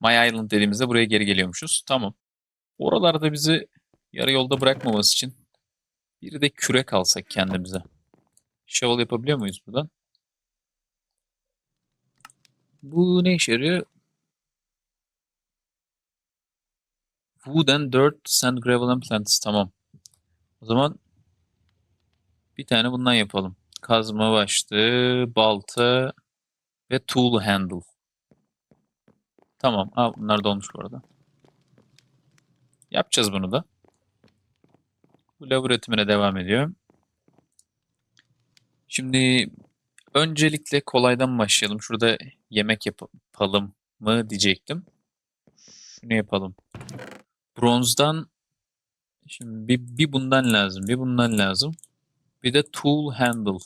My Island dediğimizde buraya geri geliyormuşuz. Tamam. Oralarda bizi yarı yolda bırakmaması için bir de kürek alsak kendimize. Shovel yapabiliyor muyuz buradan? Bu ne işe yarıyor? Wood and dirt, sand, gravel and plants. Tamam. O zaman bir tane bundan yapalım. Kazma başlığı, balta ve tool handle. Tamam. Aa, bunlar da olmuş bu arada. Yapacağız bunu da. Bu lav üretimine devam ediyor. Şimdi öncelikle kolaydan başlayalım. Şurada yemek yapalım mı diyecektim. Şunu yapalım. Bronzdan şimdi bir, bir bundan lazım, bir bundan lazım. Bir de tool handle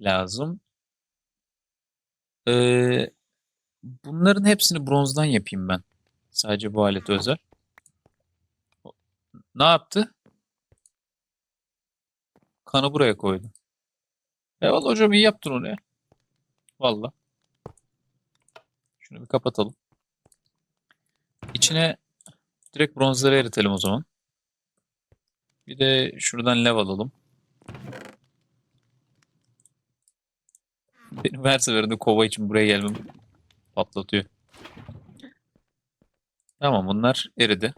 lazım. Ee, bunların hepsini bronzdan yapayım ben. Sadece bu alet özel. Ne yaptı? Kanı buraya koydu. Eyvallah hocam iyi yaptın onu ya. Valla. Şunu bir kapatalım. İçine direkt bronzları eritelim o zaman. Bir de şuradan lav alalım. Benim her seferinde kova için buraya gelmem patlatıyor. Tamam bunlar eridi.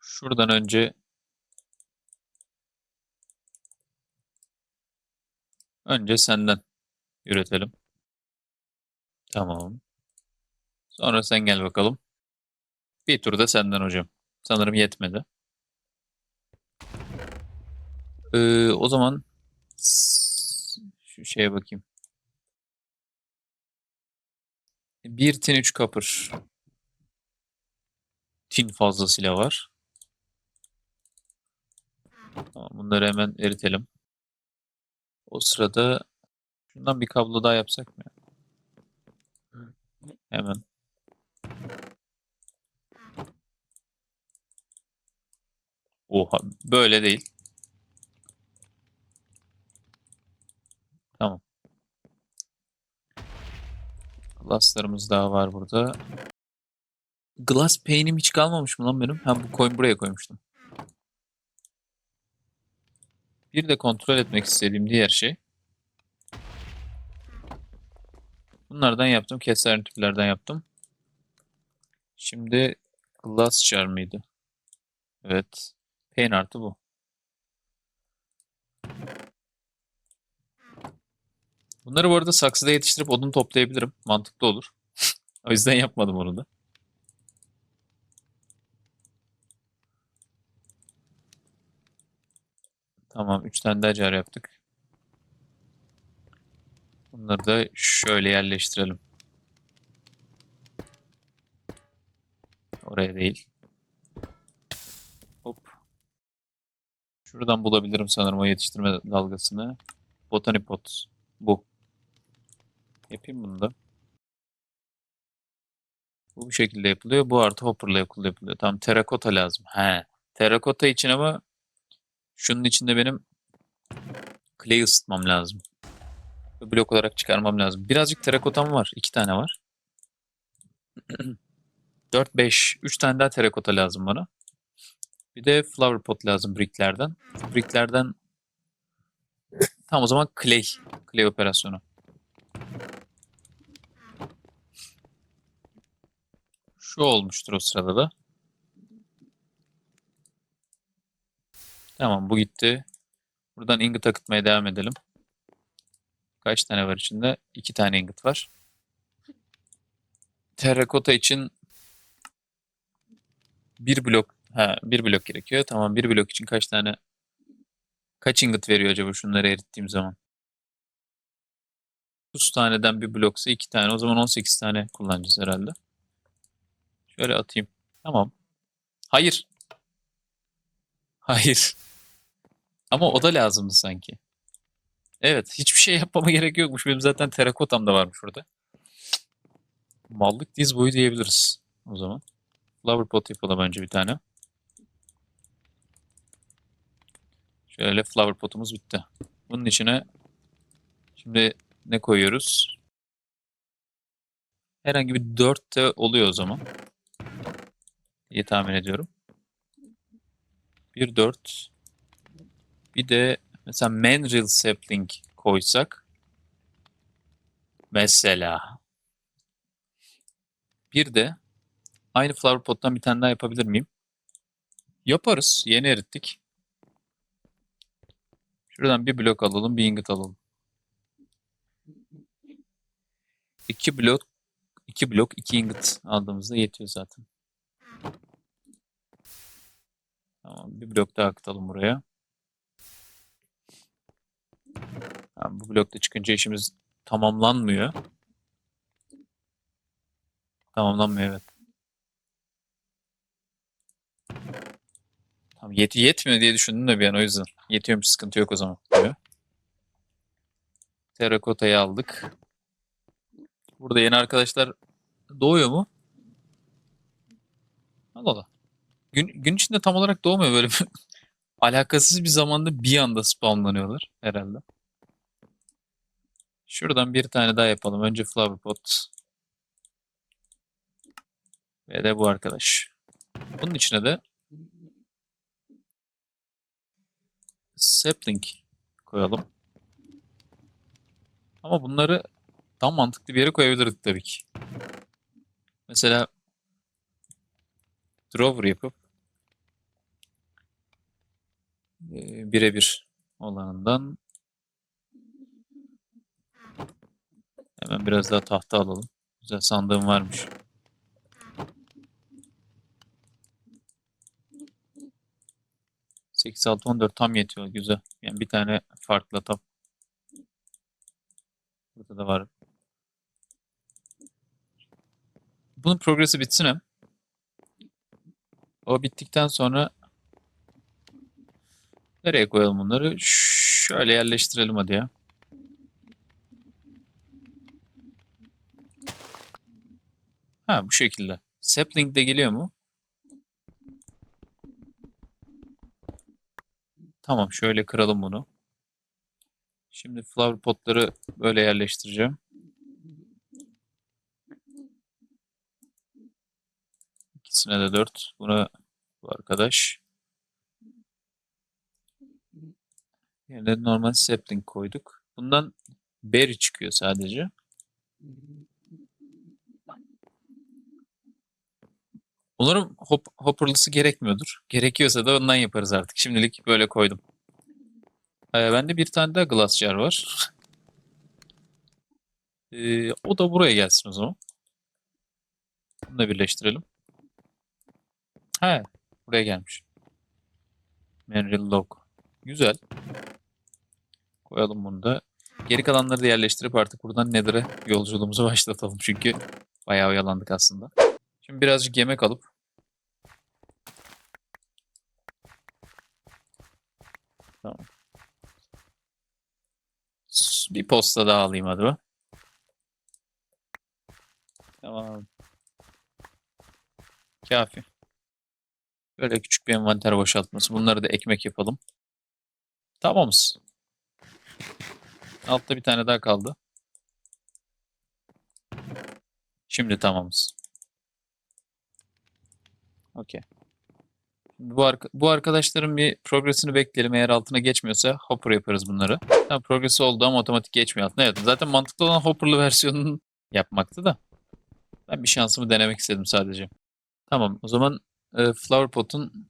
Şuradan önce önce senden üretelim. Tamam. Sonra sen gel bakalım. Bir tur da senden hocam. Sanırım yetmedi. Ee, o zaman şu şeye bakayım. Bir tin 3 kapır. Tin fazlasıyla var. Tamam, bunları hemen eritelim. O sırada şundan bir kablo daha yapsak mı? Hemen. Oha böyle değil. Tamam. Glasslarımız daha var burada. Glass pane'im hiç kalmamış mı lan benim? Ha bu coin buraya koymuştum. Bir de kontrol etmek istediğim diğer şey. Bunlardan yaptım. Keser tüplerden yaptım. Şimdi glass jar mıydı? Evet. Pain artı bu. Bunları bu arada saksıda yetiştirip odun toplayabilirim. Mantıklı olur. o yüzden yapmadım onu da. Tamam. Üç tane daha jar yaptık. Bunları da şöyle yerleştirelim. Oraya değil. Hop. Şuradan bulabilirim sanırım o yetiştirme dalgasını. Botany pot. Bu. Yapayım bunu da. Bu bu şekilde yapılıyor. Bu artı hopper'la yapılıyor. Tamam terakota lazım. He. Terakota için ama şunun içinde benim clay ısıtmam lazım. Blok olarak çıkarmam lazım. Birazcık terakotam var. iki tane var. 4, 5. 3 tane daha terakota lazım bana. Bir de flower pot lazım bricklerden. Bricklerden Tamam o zaman clay. Clay operasyonu. Şu olmuştur o sırada da. Tamam bu gitti. Buradan ingot akıtmaya devam edelim. Kaç tane var içinde? İki tane ingot var. Terrakota için bir blok ha bir blok gerekiyor. Tamam bir blok için kaç tane kaç ingot veriyor acaba şunları erittiğim zaman? 30 taneden bir bloksa iki tane. O zaman 18 tane kullanacağız herhalde. Şöyle atayım. Tamam. Hayır. Hayır. Ama o da lazımdı sanki. Evet. Hiçbir şey yapmama gerek yokmuş. Benim zaten terakotam da varmış orada. Mallık diz boyu diyebiliriz o zaman. Flower pot yapalım önce bir tane. Şöyle flower potumuz bitti. Bunun içine şimdi ne koyuyoruz? Herhangi bir 4 de oluyor o zaman. Diye tahmin ediyorum. Bir 4. Bir de mesela mandrill sapling koysak. Mesela. Bir de aynı flower pot'tan bir tane daha yapabilir miyim? Yaparız. Yeni erittik. Şuradan bir blok alalım, bir ingot alalım. İki blok, iki blok, iki ingot aldığımızda yetiyor zaten. Tamam, bir blok daha akıtalım buraya. Tamam, bu blokta çıkınca işimiz tamamlanmıyor. Tamamlanmıyor evet. Tamam yet yetmiyor diye düşündüm de bir an o yüzden. Yetiyormuş sıkıntı yok o zaman. diyor. Terakotayı aldık. Burada yeni arkadaşlar doğuyor mu? Allah Allah. Gün, gün içinde tam olarak doğmuyor böyle alakasız bir zamanda bir anda spawnlanıyorlar herhalde. Şuradan bir tane daha yapalım. Önce flower pot. Ve de bu arkadaş. Bunun içine de sapling koyalım. Ama bunları tam mantıklı bir yere koyabilirdik tabii ki. Mesela drawer yapıp e, birebir olanından hemen biraz daha tahta alalım. Güzel sandığım varmış. Sekiz, altı, on dört tam yetiyor. Güzel. Yani bir tane farklı tam. Burada da var. Bunun progresi bitsin hem. O bittikten sonra nereye koyalım bunları? Şöyle yerleştirelim hadi ya. Ha bu şekilde. Sapling de geliyor mu? Tamam şöyle kıralım bunu. Şimdi flower potları böyle yerleştireceğim. İkisine de 4. Buna bu arkadaş. Yerine normal sapling koyduk. Bundan berry çıkıyor sadece. Umarım hop, hopperlısı gerekmiyordur. Gerekiyorsa da ondan yaparız artık. Şimdilik böyle koydum. Ee, bende bir tane daha glass jar var. Ee, o da buraya gelsin o zaman. Bunu da birleştirelim. He, buraya gelmiş. Merrill Log. Güzel. Koyalım bunu da. Geri kalanları da yerleştirip artık buradan Nether'e yolculuğumuzu başlatalım. Çünkü bayağı oyalandık aslında. Şimdi birazcık yemek alıp Tamam. Bir posta daha alayım hadi. Tamam. Kafi. Böyle küçük bir envanter boşaltması. Bunları da ekmek yapalım. Tamamız. Altta bir tane daha kaldı. Şimdi tamamız. Okey. Bu, arka- bu arkadaşların bir progresini bekleyelim. Eğer altına geçmiyorsa hopper yaparız bunları. Tamam progresi oldu ama otomatik geçmiyor altına. Evet zaten mantıklı olan hopperlı versiyonunu yapmaktı da. Ben bir şansımı denemek istedim sadece. Tamam o zaman e, flower pot'un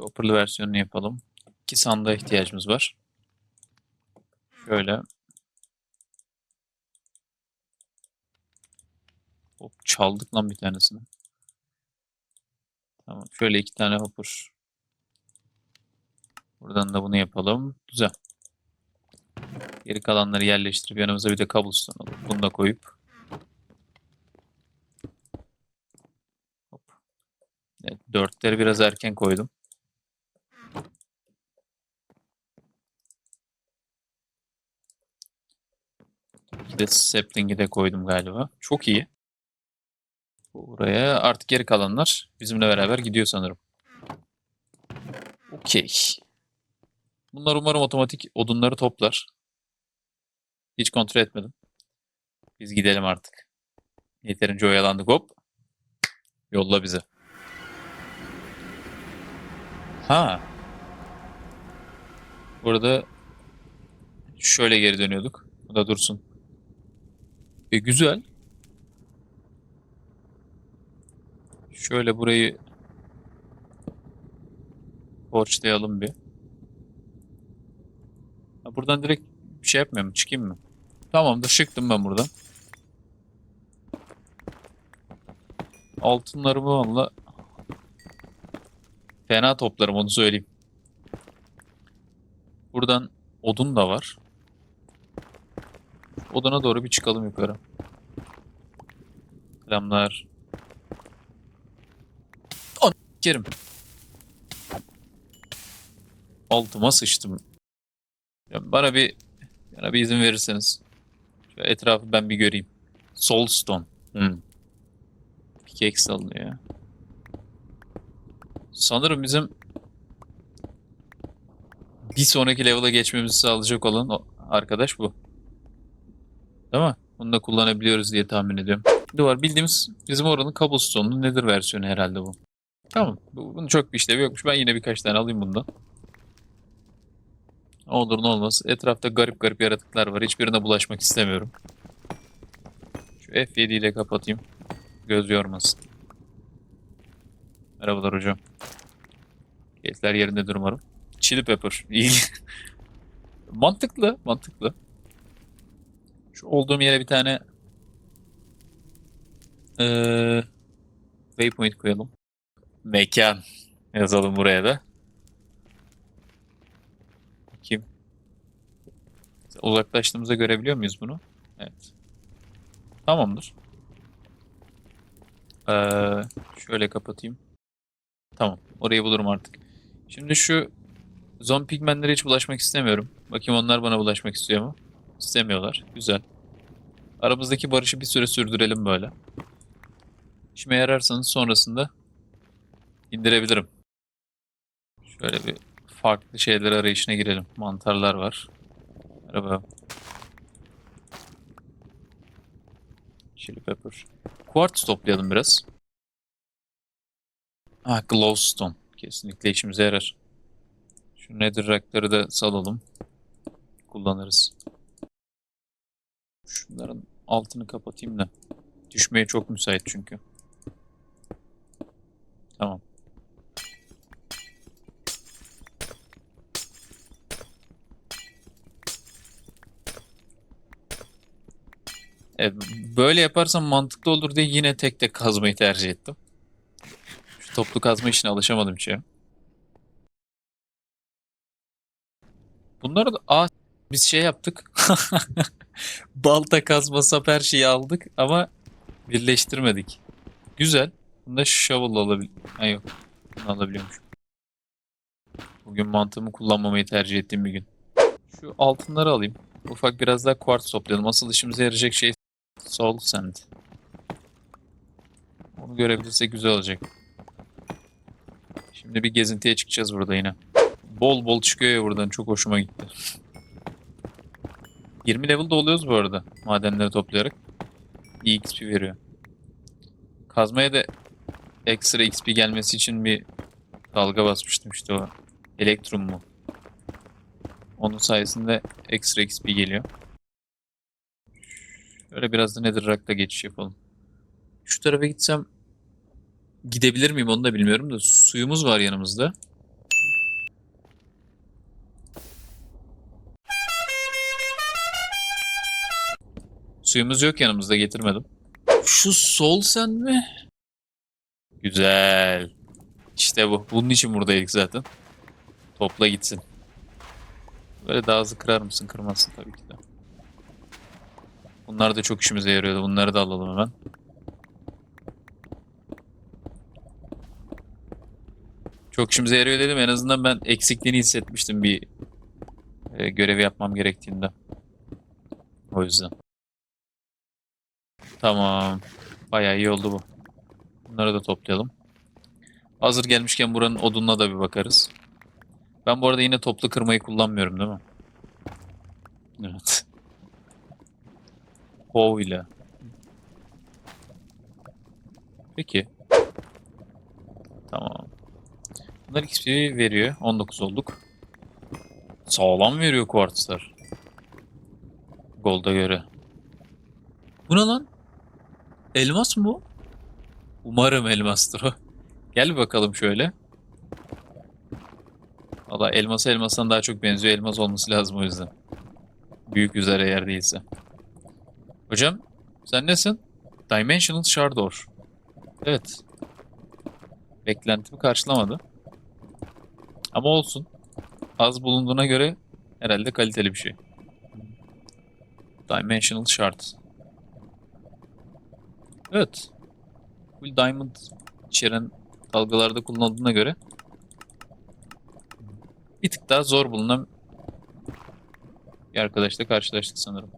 hopperlı versiyonunu yapalım. İki sandığa ihtiyacımız var. Şöyle. Hop çaldık lan bir tanesini. Tamam. Şöyle iki tane hopper. Buradan da bunu yapalım. Güzel. Geri kalanları yerleştirip yanımıza bir de cobblestone alıp bunu da koyup. Hop. Evet, dörtleri biraz erken koydum. De sapling'i de koydum galiba. Çok iyi. Buraya artık geri kalanlar bizimle beraber gidiyor sanırım. Okey. Bunlar umarım otomatik odunları toplar. Hiç kontrol etmedim. Biz gidelim artık. Yeterince oyalandık hop. Yolla bize. Ha. Burada şöyle geri dönüyorduk. Bu da dursun. E, güzel. Şöyle burayı borçlayalım bir. Ha, buradan direkt bir şey yapmıyorum. Çıkayım mı? Tamamdır. Çıktım ben buradan. Altınlarımı valla fena toplarım onu söyleyeyim. Buradan odun da var. Oduna doğru bir çıkalım yukarı. Selamlar. An Kerim. Altıma sıçtım. Ya bana bir bana bir izin verirseniz. Şu etrafı ben bir göreyim. Soulstone. Hmm. Pickaxe alınıyor ya. Sanırım bizim bir sonraki level'a geçmemizi sağlayacak olan arkadaş bu. Değil mi? Bunu da kullanabiliyoruz diye tahmin ediyorum. Duvar bildiğimiz bizim oranın cobblestone'un nedir versiyonu herhalde bu. Tamam. Bu- Bunun çok bir işlevi yokmuş. Ben yine birkaç tane alayım bundan. Ne olur ne olmaz. Etrafta garip garip yaratıklar var. Hiçbirine bulaşmak istemiyorum. Şu F7 ile kapatayım. Göz yormasın. Merhabalar hocam. Keyifler yerindedir umarım. Chili pepper. İyi. mantıklı, mantıklı. Şu olduğum yere bir tane eee waypoint koyalım. Mekan yazalım buraya da. Bakayım. Uzaklaştığımızda görebiliyor muyuz bunu? Evet. Tamamdır. Ee, şöyle kapatayım. Tamam. Orayı bulurum artık. Şimdi şu zombi pigmenlere hiç bulaşmak istemiyorum. Bakayım onlar bana bulaşmak istiyor mu? İstemiyorlar. Güzel. Aramızdaki barışı bir süre sürdürelim böyle. İşime yararsanız sonrasında indirebilirim. Şöyle bir farklı şeyler arayışına girelim. Mantarlar var. Merhaba. Chili pepper. Quartz toplayalım biraz. Ha, glowstone. Kesinlikle işimize yarar. Şu netherrack'ları da salalım. Kullanırız. Şunların altını kapatayım da. Düşmeye çok müsait çünkü. Tamam. Evet, böyle yaparsam mantıklı olur diye yine tek tek kazmayı tercih ettim. Şu toplu kazma işine alışamadım hiç ya. Bunları da aa, biz şey yaptık. Balta kazma sap her şeyi aldık ama birleştirmedik. Güzel. Bunda shovel alabil... Ha yok. Bunu alabiliyormuş. Bugün mantığımı kullanmamayı tercih ettiğim bir gün. Şu altınları alayım. Ufak biraz daha quartz toplayalım. Asıl işimize yarayacak şey soul sand. Onu görebilirsek güzel olacak. Şimdi bir gezintiye çıkacağız burada yine. Bol bol çıkıyor ya buradan. Çok hoşuma gitti. 20 level'da oluyoruz bu arada. Madenleri toplayarak. İyi XP veriyor. Kazmaya da ekstra XP gelmesi için bir dalga basmıştım işte o. Elektrum mu? Onun sayesinde ekstra XP geliyor. Şöyle biraz da Netherrack'ta geçiş yapalım. Şu tarafa gitsem gidebilir miyim onu da bilmiyorum da suyumuz var yanımızda. Suyumuz yok yanımızda getirmedim. Şu sol sen mi? Güzel. İşte bu. Bunun için buradaydık zaten. Topla gitsin. Böyle daha hızlı kırar mısın? Kırmazsın tabii ki de. Bunlar da çok işimize yarıyordu. Bunları da alalım hemen. Çok işimize yarıyor dedim. En azından ben eksikliğini hissetmiştim bir e, görevi yapmam gerektiğinde. O yüzden. Tamam. Bayağı iyi oldu bu. Bunları da toplayalım. Hazır gelmişken buranın odununa da bir bakarız. Ben bu arada yine toplu kırmayı kullanmıyorum değil mi? Evet. Hov ile. Peki. Tamam. Bunlar XP veriyor. 19 olduk. Sağlam veriyor kuartzlar. Gold'a göre. Bu ne lan? Elmas mı? Umarım elmastır o. Gel bakalım şöyle. Valla elması elmasdan daha çok benziyor. Elmas olması lazım o yüzden. Büyük üzere eğer değilse. Hocam sen nesin? Dimensional Shardor. Evet. Beklentimi karşılamadı. Ama olsun. Az bulunduğuna göre herhalde kaliteli bir şey. Dimensional Shard. Evet. Full Diamond içeren dalgalarda kullanıldığına göre bir tık daha zor bulunan bir arkadaşla karşılaştık sanırım.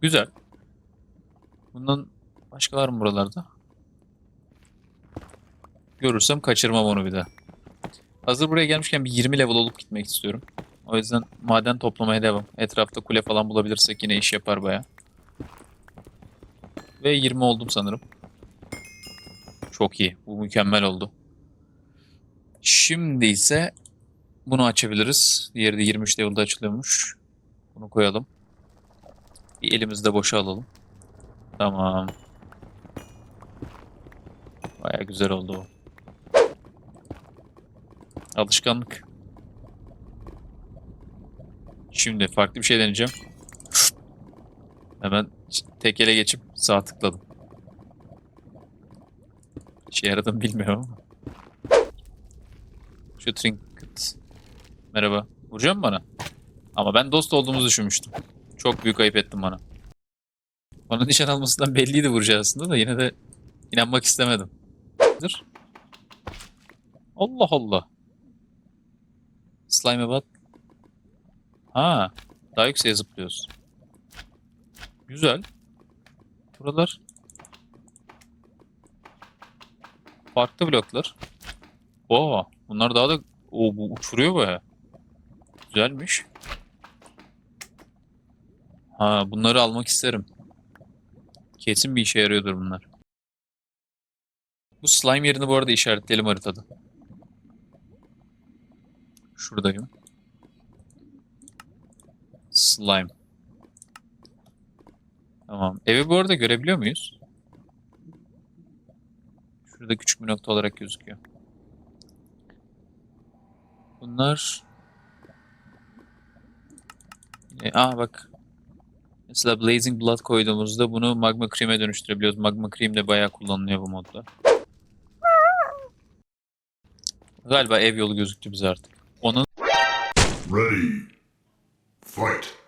Güzel. Bundan başka var mı buralarda? Görürsem kaçırmam onu bir daha. Hazır buraya gelmişken bir 20 level olup gitmek istiyorum. O yüzden maden toplamaya devam. Etrafta kule falan bulabilirsek yine iş yapar baya. Ve 20 oldum sanırım. Çok iyi. Bu mükemmel oldu. Şimdi ise bunu açabiliriz. Diğeri de 23 level'da açılıyormuş. Bunu koyalım. Bir elimizde boşa alalım. Tamam. Baya güzel oldu bu. Alışkanlık. Şimdi farklı bir şey deneyeceğim. Hemen tek ele geçip sağ tıkladım. İşe yaradı mı bilmiyorum ama. Şu trinket. Merhaba. Vuracak mı bana? Ama ben dost olduğumuzu düşünmüştüm. Çok büyük ayıp ettim bana. Bana nişan almasından belliydi vuracağı aslında da yine de inanmak istemedim. Dur. Allah Allah. Slime bat. Ha, daha yükseğe zıplıyoruz. Güzel. Buralar farklı bloklar. Oo, bunlar daha da o bu uçuruyor baya. Güzelmiş. Ha, bunları almak isterim. Kesin bir işe yarıyordur bunlar. Bu slime yerini bu arada işaretleyelim haritada. Şuradayım. Slime. Tamam. Evi bu arada görebiliyor muyuz? Şurada küçük bir nokta olarak gözüküyor. Bunlar... E, aa bak. Mesela Blazing Blood koyduğumuzda bunu Magma Cream'e dönüştürebiliyoruz. Magma Cream de bayağı kullanılıyor bu modda. Galiba ev yolu gözüktü bize artık. Onun Ready. Fight.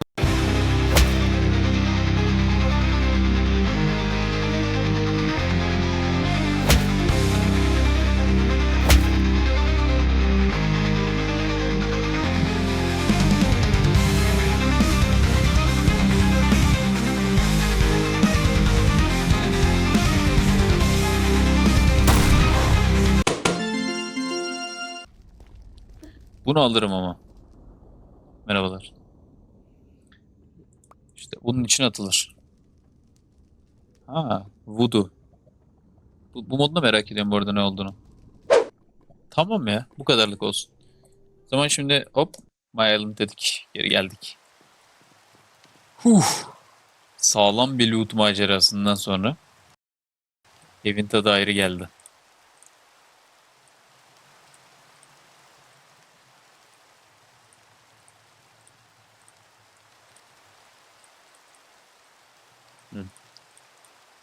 Bunu alırım ama. Merhabalar. İşte bunun için atılır. Ha, Voodoo. Bu, bu modda merak ediyorum bu arada ne olduğunu. Tamam ya, bu kadarlık olsun. O zaman şimdi hop, Island dedik, geri geldik. Huh. Sağlam bir loot macerasından sonra evin tadı ayrı geldi.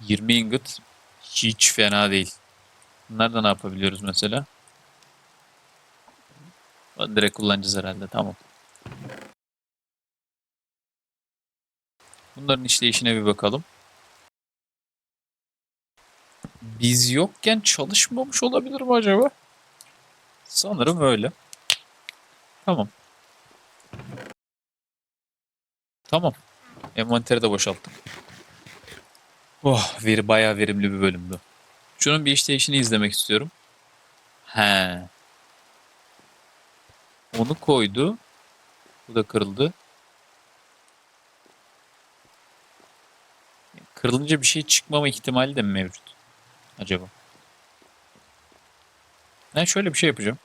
20 ingot hiç fena değil. Bunlardan ne yapabiliyoruz mesela? Direkt kullanacağız herhalde. Tamam. Bunların işleyişine bir bakalım. Biz yokken çalışmamış olabilir mi acaba? Sanırım öyle. Tamam. Tamam. Envanteri de boşalttık. Oh, veri bayağı verimli bir bölümdü. Şunun bir işleyişini izlemek istiyorum. He. Onu koydu. Bu da kırıldı. Kırılınca bir şey çıkmama ihtimali de mi mevcut? acaba? Ben şöyle bir şey yapacağım.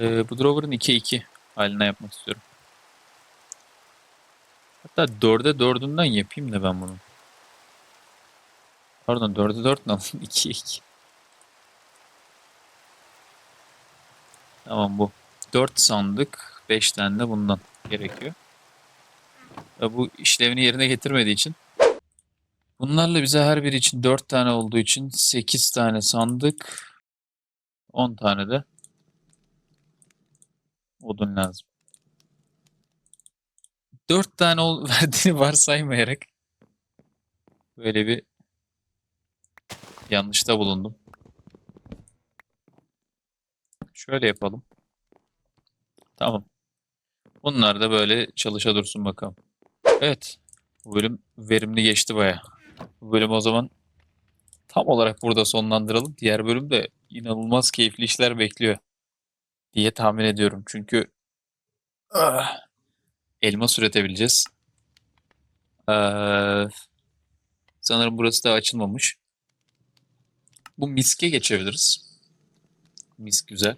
Ee, bu Drover'ın 2'ye 2 haline yapmak istiyorum. Hatta 4'e 4'ünden yapayım da ben bunu. Pardon 4'e 4 ne? 2'ye 2. Tamam bu. 4 sandık. 5 tane de bundan gerekiyor. Ve bu işlevini yerine getirmediği için bunlarla bize her biri için 4 tane olduğu için 8 tane sandık 10 tane de odun lazım. 4 tane ol verdiğini varsaymayarak böyle bir yanlışta bulundum. Şöyle yapalım. Tamam. Bunlar da böyle çalışa dursun bakalım. Evet. Bu bölüm verimli geçti baya. Bu bölüm o zaman tam olarak burada sonlandıralım. Diğer bölümde inanılmaz keyifli işler bekliyor diye tahmin ediyorum. Çünkü ah, elmas üretebileceğiz. Ee, sanırım burası da açılmamış. Bu miske geçebiliriz. Misk güzel.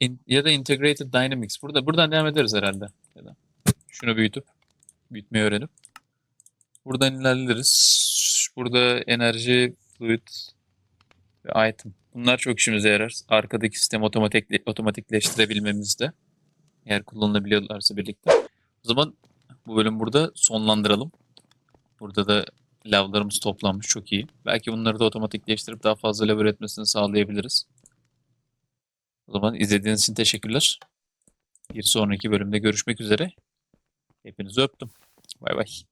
In- ya da Integrated Dynamics. Burada buradan devam ederiz herhalde. Ya da şunu büyütüp büyütmeyi öğrenip buradan ilerleriz. Burada enerji, fluid ve item. Bunlar çok işimize yarar. Arkadaki sistemi otomatik otomatikleştirebilmemizde. Eğer kullanılabiliyorlarsa birlikte. O zaman bu bölüm burada sonlandıralım. Burada da lavlarımız toplanmış çok iyi. Belki bunları da otomatikleştirip daha fazla lav üretmesini sağlayabiliriz. O zaman izlediğiniz için teşekkürler. Bir sonraki bölümde görüşmek üzere. Hepinizi öptüm. Bay bay.